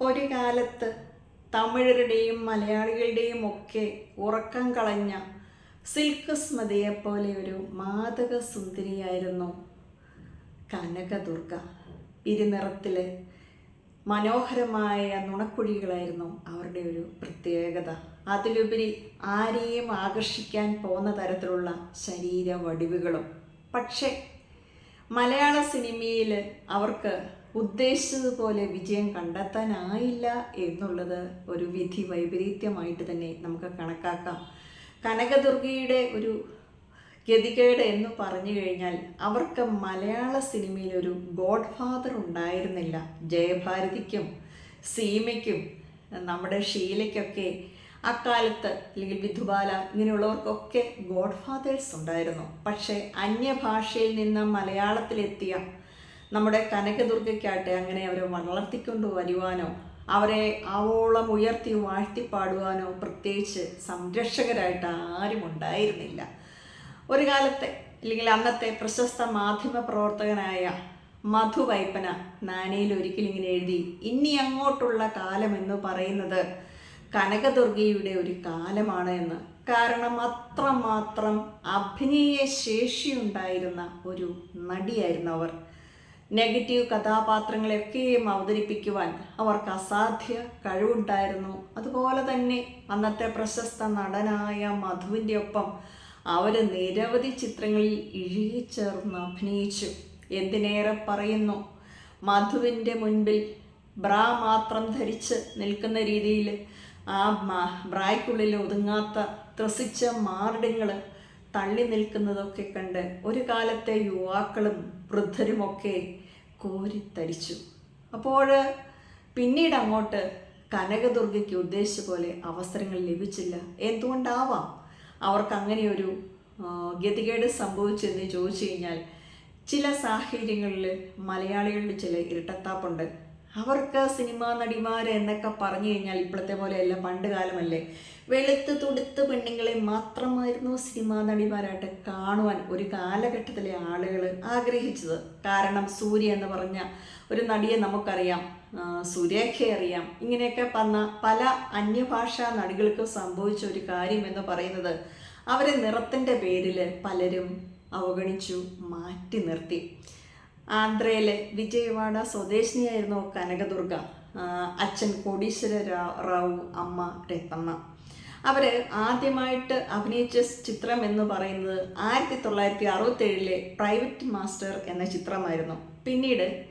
ഒരു കാലത്ത് തമിഴരുടെയും മലയാളികളുടെയും ഒക്കെ ഉറക്കം കളഞ്ഞ സിൽക്ക് സ്മൃതിയെ ഒരു മാതക സുന്ദരിയായിരുന്നു കനകദുർഗ. ഇരുനിറത്തിലെ മനോഹരമായ നുണക്കുഴികളായിരുന്നു അവരുടെ ഒരു പ്രത്യേകത. അതിലുപരി ആരെയും ആകർഷിക്കാൻ പോകുന്ന തരത്തിലുള്ള ശരീര വടിവുകളും പക്ഷേ മലയാള സിനിമയിൽ അവർക്ക് ഉദ്ദേശിച്ചതുപോലെ വിജയം കണ്ടെത്താനായില്ല എന്നുള്ളത് ഒരു വിധി വൈപരീത്യമായിട്ട് തന്നെ നമുക്ക് കണക്കാക്കാം. കനകദുർഗയുടെ ഒരു ഗതികേട് എന്ന് പറഞ്ഞു കഴിഞ്ഞാൽ അവർക്ക് മലയാള സിനിമയിൽ ഒരു ഗോഡ് ഫാദർ ഉണ്ടായിരുന്നില്ല. ജയഭാരതിക്കും സീമയ്ക്കും നമ്മുടെ ഷീലയ്ക്കൊക്കെ അക്കാലത്ത് അല്ലെങ്കിൽ വിധുബാല ഇങ്ങനെയുള്ളവർക്കൊക്കെ ഗോഡ് ഫാദേഴ്സ് ഉണ്ടായിരുന്നു. പക്ഷേ അന്യഭാഷയിൽ നിന്ന് മലയാളത്തിലെത്തിയ നമ്മുടെ കനകദുർഗയ്ക്കാട്ടെ അങ്ങനെ അവരെ വളർത്തിക്കൊണ്ട് വരുവാനോ അവരെ ആവോളം ഉയർത്തി വാഴ്ത്തി പാടുവാനോ പ്രത്യേകിച്ച് സംരക്ഷകരായിട്ട് ആരും ഉണ്ടായിരുന്നില്ല. ഒരു കാലത്തെ അല്ലെങ്കിൽ അന്നത്തെ പ്രശസ്ത മാധ്യമ പ്രവർത്തകനായ മധു വൈപ്പന നാനയിൽ ഒരിക്കലിങ്ങനെ എഴുതി ഇനി അങ്ങോട്ടുള്ള കാലം എന്ന് പറയുന്നത് കനകദുർഗയുടെ ഒരു കാലമാണ് എന്ന്. കാരണം അത്രമാത്രം അഭിനയ ശേഷിയുണ്ടായിരുന്ന ഒരു നടിയായിരുന്നു അവർ. നെഗറ്റീവ് കഥാപാത്രങ്ങളെയൊക്കെയും അവതരിപ്പിക്കുവാൻ അവർക്ക് അസാധ്യ കഴിവുണ്ടായിരുന്നു. അതുപോലെ തന്നെ അന്നത്തെ പ്രശസ്ത നടനായ മധുവിന്റെ ഒപ്പം അവർ നിരവധി ചിത്രങ്ങളിൽ ഇഴുകിച്ചേർന്ന് അഭിനയിച്ചു. എന്തിനേറെ പറയുന്നു? മധുവിന്റെ മുൻപിൽ ബ്രാ മാത്രം ധരിച്ച് നിൽക്കുന്ന രീതിയിൽ ആ ബ്രായ്ക്കുള്ളിൽ ഒതുങ്ങാത്ത ത്രസിച്ച മാർഡിങ്ങൾ തള്ളി നിൽക്കുന്നതൊക്കെ കണ്ട് ഒരു കാലത്തെ യുവാക്കളും വൃദ്ധരുമൊക്കെ കോരിത്തരിച്ചു. അപ്പോൾ പിന്നീട് അങ്ങോട്ട് കനകദുർഗയ്ക്ക് ഉദ്ദേശിച്ച പോലെ അവസരങ്ങൾ ലഭിച്ചില്ല. എന്തുകൊണ്ടാവാം? അവർക്ക് അങ്ങനെ ഒരു ഗതികേട് സംഭവിച്ചെന്ന് ചോദിച്ചു കഴിഞ്ഞാൽ ചില സാഹചര്യങ്ങളിൽ മലയാളികളുടെ ചില ഇരട്ടത്താപ്പുണ്ട്. അവർക്ക് സിനിമാ നടിമാർ എന്നൊക്കെ പറഞ്ഞു കഴിഞ്ഞാൽ ഇപ്പോഴത്തെ പോലെയല്ല പണ്ട് കാലമല്ലേ. വെളുത്ത് തുടുത്ത് പെണ്ണുങ്ങളെ മാത്രമായിരുന്നു സിനിമാ നടിമാരായിട്ട് കാണുവാൻ ഒരു കാലഘട്ടത്തിലെ ആളുകൾ ആഗ്രഹിച്ചത്. കാരണം സൂര്യ എന്ന് പറഞ്ഞ ഒരു നടിയെ നമുക്കറിയാം. സുരേഖയെ അറിയാം. ഇങ്ങനെയൊക്കെ വന്ന പല അന്യഭാഷാ നടികൾക്ക് സംഭവിച്ച ഒരു കാര്യം എന്ന് പറയുന്നത് അവരെ നിറത്തിന്റെ പേരിൽ പലരും അവഗണിച്ചു മാറ്റി നിർത്തി. ആന്ധ്രയിലെ വിജയവാഡ സ്വദേശിനിയായിരുന്നു കനകദുർഗ. അച്ഛൻ കോടീശ്വര റാവു അമ്മ രത്നമ്മ അവർ ആദ്യമായിട്ട് അഭിനയിച്ച ചിത്രം എന്ന് പറയുന്നത് ആയിരത്തി തൊള്ളായിരത്തി അറുപത്തേഴിലെ പ്രൈവറ്റ് മാസ്റ്റർ എന്ന ചിത്രമായിരുന്നു. പിന്നീട്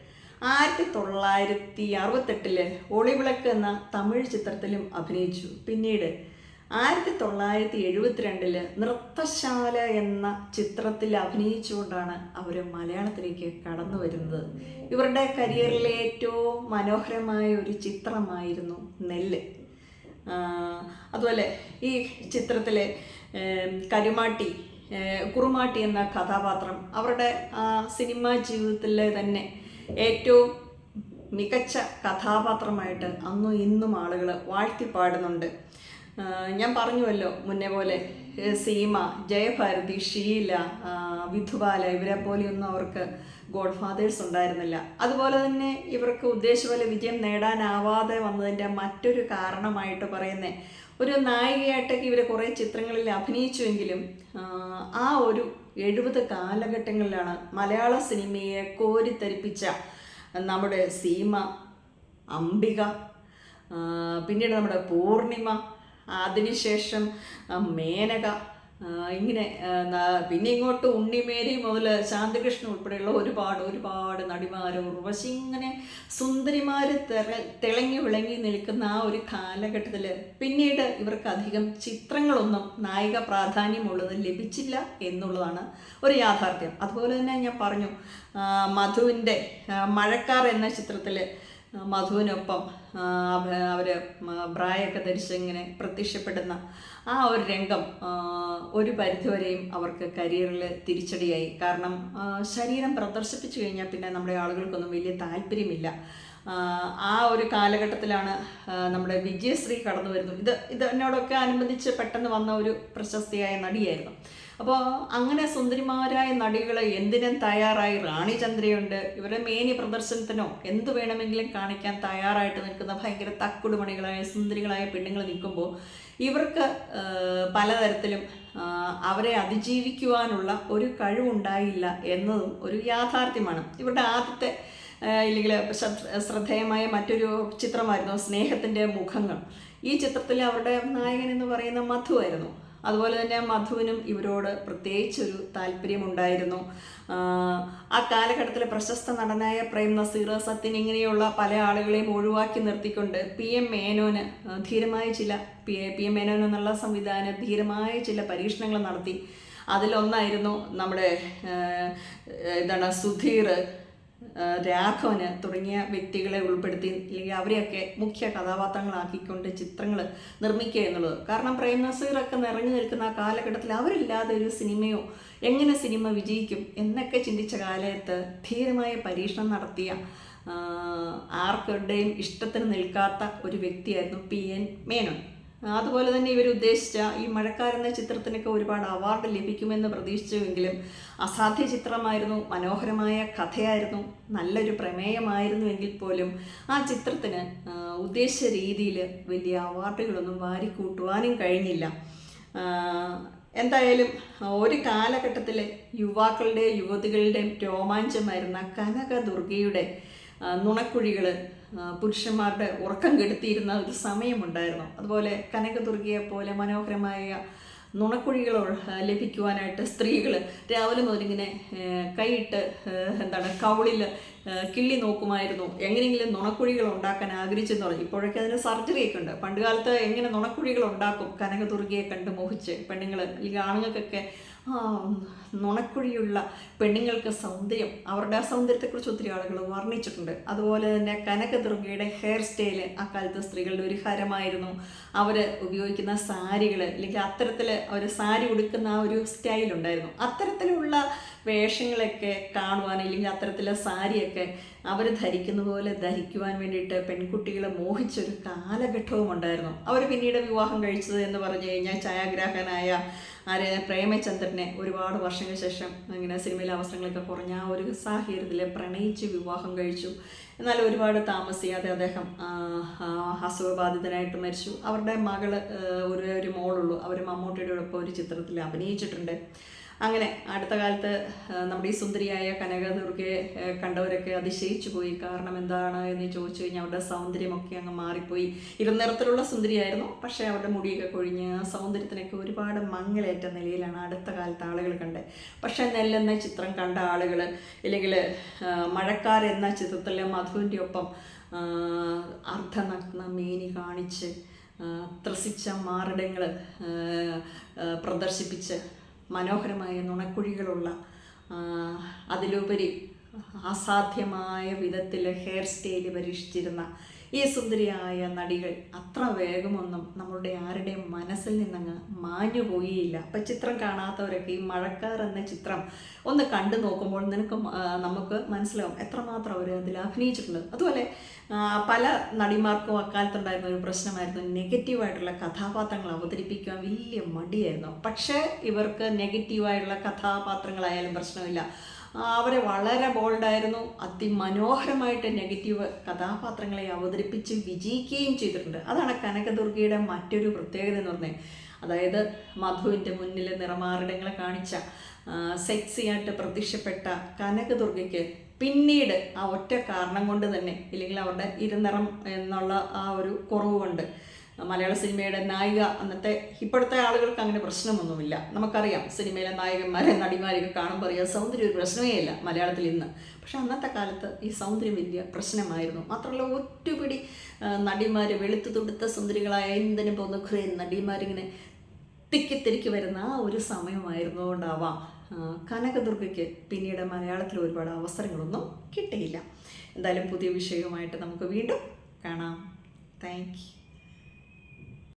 ആയിരത്തി തൊള്ളായിരത്തി അറുപത്തെട്ടിലെ ഒളിവിളക്ക് എന്ന തമിഴ് ചിത്രത്തിലും അഭിനയിച്ചു. പിന്നീട് ആയിരത്തി തൊള്ളായിരത്തി എഴുപത്തിരണ്ടിൽ നൃത്തശാല എന്ന ചിത്രത്തിൽ അഭിനയിച്ചുകൊണ്ടാണ് അവർ മലയാളത്തിലേക്ക് കടന്നു വരുന്നത്. ഇവരുടെ കരിയറിലെ ഏറ്റവും മനോഹരമായ ഒരു ചിത്രമായിരുന്നു നെല്ല്. അതുപോലെ ഈ ചിത്രത്തിലെ കരുമാട്ടി കുറുമാട്ടി എന്ന കഥാപാത്രം അവരുടെ ആ സിനിമാ ജീവിതത്തിലെ തന്നെ ഏറ്റവും മികച്ച കഥാപാത്രമായിട്ട് അന്നും ഇന്നും ആളുകൾ വാഴ്ത്തിപ്പാടുന്നുണ്ട്. ഞാൻ പറഞ്ഞുവല്ലോ മുന്നേ പോലെ സീമ ജയഭാരതി ഷീല വിധുബാല ഇവരെ പോലെയൊന്നും അവർക്ക് ഗോഡ് ഫാദേഴ്സ് ഉണ്ടായിരുന്നില്ല. അതുപോലെ തന്നെ ഇവർക്ക് ഉദ്ദേശപോലെ വിജയം നേടാനാവാതെ വന്നതിന്റെ മറ്റൊരു കാരണമായിട്ട് പറയുന്നത് ഒരു നായികയായിട്ടൊക്കെ ഇവർ കുറേ ചിത്രങ്ങളിൽ അഭിനയിച്ചുവെങ്കിലും ആ ഒരു എഴുപത് കാലഘട്ടങ്ങളിലാണ് മലയാള സിനിമയെ കോരിത്തരിപ്പിച്ച നമ്മുടെ സീമ അംബിക പിന്നീട് നമ്മുടെ പൂർണിമ അതിനുശേഷം മേനക ഇങ്ങനെ പിന്നെ ഇങ്ങോട്ട് ഉണ്ണിമേരി മുതൽ ശാന്തികൃഷ്ണൻ ഉൾപ്പെടെയുള്ള ഒരുപാട് ഒരുപാട് നടിമാർ ഉർവശി ഇങ്ങനെ സുന്ദരിമാർ തെര തിളങ്ങി വിളങ്ങി നിൽക്കുന്ന ആ ഒരു കാലഘട്ടത്തിൽ പിന്നീട് ഇവർക്ക് അധികം ചിത്രങ്ങളൊന്നും നായിക പ്രാധാന്യമുള്ളത് ലഭിച്ചില്ല എന്നുള്ളതാണ് ഒരു യാഥാർത്ഥ്യം. അതുപോലെ തന്നെ ഞാൻ പറഞ്ഞു മധുവിന്റെ മഴക്കാർ എന്ന ചിത്രത്തിൽ മധുവിനൊപ്പം അവർ ബ്രായൊക്കെ ധരിച്ച് ഇങ്ങനെ പ്രത്യക്ഷപ്പെടുന്ന ആ ഒരു രംഗം ഒരു പരിധിവരെയും അവർക്ക് കരിയറിൽ തിരിച്ചടിയായി. കാരണം ശരീരം പ്രദർശിപ്പിച്ചു കഴിഞ്ഞാൽ പിന്നെ നമ്മുടെ ആളുകൾക്കൊന്നും വലിയ താല്പര്യമില്ല. ആ ഒരു കാലഘട്ടത്തിലാണ് നമ്മുടെ വിജയശ്രീ കടന്നു വരുന്നത് ഇത് ഇതിനോടൊക്കെ അനുബന്ധിച്ച് പെട്ടെന്ന് വന്ന ഒരു പ്രശസ്തിയായ നടിയായിരുന്നു. അപ്പോൾ അങ്ങനെ സുന്ദരിമാരായ നടികൾ എന്തിനും തയ്യാറായി? റാണി ചന്ദ്രയുണ്ട്. ഇവരുടെ മേനി പ്രദർശനത്തിനോ എന്ത് വേണമെങ്കിലും കാണിക്കാൻ തയ്യാറായിട്ട് നിൽക്കുന്ന ഭയങ്കര തക്കുടുമണികളായ സുന്ദരികളായ പെണ്ണുങ്ങൾ നിൽക്കുമ്പോൾ ഇവർക്ക് പലതരത്തിലും അവരെ അതിജീവിക്കുവാനുള്ള ഒരു കഴിവുണ്ടായില്ല എന്നതും ഒരു യാഥാർത്ഥ്യമാണ്. ഇവരുടെ ആദ്യത്തെ ഇല്ലെങ്കിൽ ശ്രദ്ധേയമായ മറ്റൊരു ചിത്രമായിരുന്നു സ്നേഹത്തിന്റെ മുഖങ്ങൾ. ഈ ചിത്രത്തിൽ അവരുടെ നായകൻ എന്ന് പറയുന്ന മധു ആയിരുന്നു. അതുപോലെ തന്നെ മധുവിനും ഇവരോട് പ്രത്യേകിച്ചൊരു താല്പര്യമുണ്ടായിരുന്നു. ആ കാലഘട്ടത്തിലെ പ്രശസ്ത നടനായ പ്രേം നസീർ സത്യൻ ഇങ്ങനെയുള്ള പല ആളുകളെയും ഒഴിവാക്കി നിർത്തിക്കൊണ്ട് പി എം മേനോന് ധീരമായ ചില പി പി എം മേനോൻ എന്നുള്ള സംവിധാനം ധീരമായ ചില പരീക്ഷണങ്ങൾ നടത്തി. അതിലൊന്നായിരുന്നു നമ്മുടെ എന്താണ് സുധീർ രാഘവന് തുടങ്ങിയ വ്യക്തികളെ ഉൾപ്പെടുത്തി അല്ലെങ്കിൽ അവരെയൊക്കെ മുഖ്യ കഥാപാത്രങ്ങളാക്കിക്കൊണ്ട് ചിത്രങ്ങൾ നിർമ്മിക്കുക എന്നുള്ളത്. കാരണം പ്രേം നസീറൊക്കെ നിറഞ്ഞു നിൽക്കുന്ന ആ കാലഘട്ടത്തിൽ അവരില്ലാതെ ഒരു സിനിമയോ എങ്ങനെ സിനിമ വിജയിക്കും എന്നൊക്കെ ചിന്തിച്ച കാലത്ത് ധീരമായ പരീക്ഷണം നടത്തിയ ആർക്കുടെയും ഇഷ്ടത്തിന് നിൽക്കാത്ത ഒരു വ്യക്തിയായിരുന്നു പി എൻ മേനോൻ. അതുപോലെ തന്നെ ഇവർ ഉദ്ദേശിച്ച ഈ മഴക്കാരെന്ന ചിത്രത്തിനൊക്കെ ഒരുപാട് അവാർഡ് ലഭിക്കുമെന്ന് പ്രതീക്ഷിച്ചുവെങ്കിലും അസാധ്യ ചിത്രമായിരുന്നു മനോഹരമായ കഥയായിരുന്നു നല്ലൊരു പ്രമേയമായിരുന്നുവെങ്കിൽ പോലും ആ ചിത്രത്തിന് ഉദ്ദേശ ഉദ്ദേശിച്ച രീതിയിൽ വലിയ അവാർഡുകളൊന്നും വാരിക്കൂട്ടുവാനും കഴിഞ്ഞില്ല. എന്തായാലും ഒരു കാലഘട്ടത്തിലെ യുവാക്കളുടെ യുവതികളുടെയും രോമാഞ്ചമായിരുന്ന കനകദുർഗയുടെ നുണക്കുഴികൾ പുരുഷന്മാരുടെ ഉറക്കം കെടുത്തിയിരുന്ന ഒരു സമയമുണ്ടായിരുന്നു. അതുപോലെ കനകദുർഗയെ പോലെ മനോഹരമായ നുണക്കുഴികൾ ലഭിക്കുവാനായിട്ട് സ്ത്രീകൾ രാവിലെ മുതലിങ്ങനെ കൈയിട്ട് എന്താണ് കവളിൽ കിള്ളി നോക്കുമായിരുന്നു. എങ്ങനെയെങ്കിലും നുണക്കുഴികൾ ഉണ്ടാക്കാൻ ആഗ്രഹിച്ചെന്ന് പറഞ്ഞു. ഇപ്പോഴൊക്കെ അതിന് സർജറിയൊക്കെ ഉണ്ട്. പണ്ടുകാലത്ത് എങ്ങനെ നുണക്കുഴികൾ ഉണ്ടാക്കും? കനകതുർഗിയെ കണ്ട് മോഹിച്ച് പെണ്ണുങ്ങൾ അല്ലെങ്കിൽ ആണുങ്ങൾക്കൊക്കെ നുണക്കുഴിയുള്ള പെണ്ണുങ്ങൾക്ക് സൗന്ദര്യം. അവരുടെ ആ സൗന്ദര്യത്തെക്കുറിച്ച് ഒത്തിരി ആളുകൾ വർണിച്ചിട്ടുണ്ട്. അതുപോലെ തന്നെ കനകദുർഗയുടെ ഹെയർ സ്റ്റൈൽ അക്കാലത്ത് സ്ത്രീകളുടെ ഒരു ഹരമായിരുന്നു. അവർ ഉപയോഗിക്കുന്ന സാരികൾ അല്ലെങ്കിൽ അത്തരത്തിൽ അവർ സാരി ഉടുക്കുന്ന ആ ഒരു സ്റ്റൈലുണ്ടായിരുന്നു അത്തരത്തിലുള്ള വേഷങ്ങളൊക്കെ കാണുവാൻ അല്ലെങ്കിൽ അത്തരത്തിലെ സാരിയൊക്കെ അവർ ധരിക്കുന്ന പോലെ ധരിക്കുവാൻ വേണ്ടിയിട്ട് പെൺകുട്ടികളെ മോഹിച്ചൊരു കാലഘട്ടവും ഉണ്ടായിരുന്നു. അവർ പിന്നീട് വിവാഹം കഴിച്ചത് എന്ന് പറഞ്ഞു കഴിഞ്ഞാൽ ഛായാഗ്രാഹകനായ ആര്? പ്രേമചന്ദ്രനെ ഒരുപാട് വർഷങ്ങൾക്ക് ശേഷം ഇങ്ങനെ സിനിമയിലെ അവസരങ്ങളൊക്കെ കുറഞ്ഞ ആ ഒരു സാഹചര്യത്തിൽ പ്രണയിച്ച് വിവാഹം കഴിച്ചു. എന്നാൽ ഒരുപാട് താമസിയാതെ അദ്ദേഹം അസുഖബാധിതനായിട്ട് മരിച്ചു. അവരുടെ മകൾ ഒരു ഒരു മോളുള്ളൂ. അവർ മമ്മൂട്ടിയുടെ ഒപ്പം ഒരു ചിത്രത്തിൽ അഭിനയിച്ചിട്ടുണ്ട്. അങ്ങനെ അടുത്ത കാലത്ത് നമ്മുടെ ഈ സുന്ദരിയായ കനകദുർഗയെ കണ്ടവരൊക്കെ അതിശയിച്ചു പോയി. കാരണം എന്താണ് എന്ന് ചോദിച്ചു കഴിഞ്ഞാൽ അവരുടെ സൗന്ദര്യമൊക്കെ അങ്ങ് മാറിപ്പോയി. ഇരുനിറത്തിലുള്ള സുന്ദരിയായിരുന്നു. പക്ഷേ അവരുടെ മുടിയൊക്കെ കൊഴിഞ്ഞ് സൗന്ദര്യത്തിനൊക്കെ ഒരുപാട് മങ്ങലേറ്റ നിലയിലാണ് അടുത്ത കാലത്ത് ആളുകൾ കണ്ടത് പക്ഷേ നെല്ലെന്ന ചിത്രം കണ്ട ആളുകൾ ഇല്ലെങ്കിൽ മഴക്കാർ എന്ന ചിത്രത്തിലെ മധുവിന്റെ ഒപ്പം അർദ്ധനഗ്ന മേനി കാണിച്ച് ത്രസിച്ച മാറിടങ്ങൾ പ്രദർശിപ്പിച്ച് മനോഹരമായ നുണക്കുഴികളുള്ള അതിലുപരി അസാധ്യമായ വിധത്തിൽ ഹെയർ സ്റ്റൈൽ പരീക്ഷിച്ചിരുന്ന ഈ സുന്ദരിയായ നടികൾ അത്ര വേഗമൊന്നും നമ്മളുടെ ആരുടെയും മനസ്സിൽ നിന്നങ്ങ് മാഞ്ഞു പോയില്ല. അപ്പം ചിത്രം കാണാത്തവരൊക്കെ ഈ മഴക്കാർ എന്ന ചിത്രം ഒന്ന് കണ്ടു നോക്കുമ്പോൾ നിനക്ക് നമുക്ക് മനസ്സിലാവും എത്രമാത്രം അവർ അതിൽ അഭിനയിച്ചിട്ടുണ്ട്. അതുപോലെ പല നടിമാർക്കും അക്കാലത്തുണ്ടായിരുന്ന ഒരു പ്രശ്നമായിരുന്നു നെഗറ്റീവായിട്ടുള്ള കഥാപാത്രങ്ങൾ അവതരിപ്പിക്കാൻ വലിയ മടിയായിരുന്നു. പക്ഷേ ഇവർക്ക് നെഗറ്റീവായിട്ടുള്ള കഥാപാത്രങ്ങളായാലും പ്രശ്നമില്ല. ആ, അവരെ വളരെ ബോൾഡായിരുന്നു അതിമനോഹരമായിട്ട് നെഗറ്റീവ് കഥാപാത്രങ്ങളെ അവതരിപ്പിച്ച് വിജയിക്കുകയും ചെയ്തിട്ടുണ്ട്. അതാണ് കനകദുർഗയുടെ മറ്റൊരു പ്രത്യേകത എന്ന് പറഞ്ഞത് അതായത് മധുവിന്റെ മുന്നിൽ നിറമാറിടങ്ങളെ കാണിച്ച സെക്സിയായിട്ട് പ്രത്യക്ഷപ്പെട്ട കനകദുർഗയ്ക്ക് പിന്നീട് ആ ഒറ്റ കാരണം കൊണ്ട് തന്നെ ഇല്ലെങ്കിൽ അവരുടെ ഇരുനിറം എന്നുള്ള ആ ഒരു കുറവ് കൊണ്ട് മലയാള സിനിമയുടെ നായിക അന്നത്തെ ഇപ്പോഴത്തെ ആളുകൾക്ക് അങ്ങനെ പ്രശ്നമൊന്നുമില്ല. നമുക്കറിയാം സിനിമയിലെ നായകന്മാരെ നടിമാരെയൊക്കെ കാണുമ്പോൾ അറിയാം സൗന്ദര്യം ഒരു പ്രശ്നമേ ഇല്ല മലയാളത്തിൽ ഇന്ന്. പക്ഷെ അന്നത്തെ കാലത്ത് ഈ സൗന്ദര്യം വലിയ പ്രശ്നമായിരുന്നു. മാത്രമല്ല ഒറ്റപിടി നടിമാർ വെളുത്തു തുടുത്ത സുന്ദരികളായ എന്തിനു പോകുന്ന നടിമാരിങ്ങനെ നടിമാരിങ്ങനെ തിരിക്കി വരുന്ന ആ ഒരു സമയമായിരുന്നുകൊണ്ടാവാം കൊണ്ടാവാം കനകദുർഗയ്ക്ക് പിന്നീട് മലയാളത്തിൽ ഒരുപാട് അവസരങ്ങളൊന്നും കിട്ടിയില്ല. എന്തായാലും പുതിയ വിഷയവുമായിട്ട് നമുക്ക് വീണ്ടും കാണാം. താങ്ക്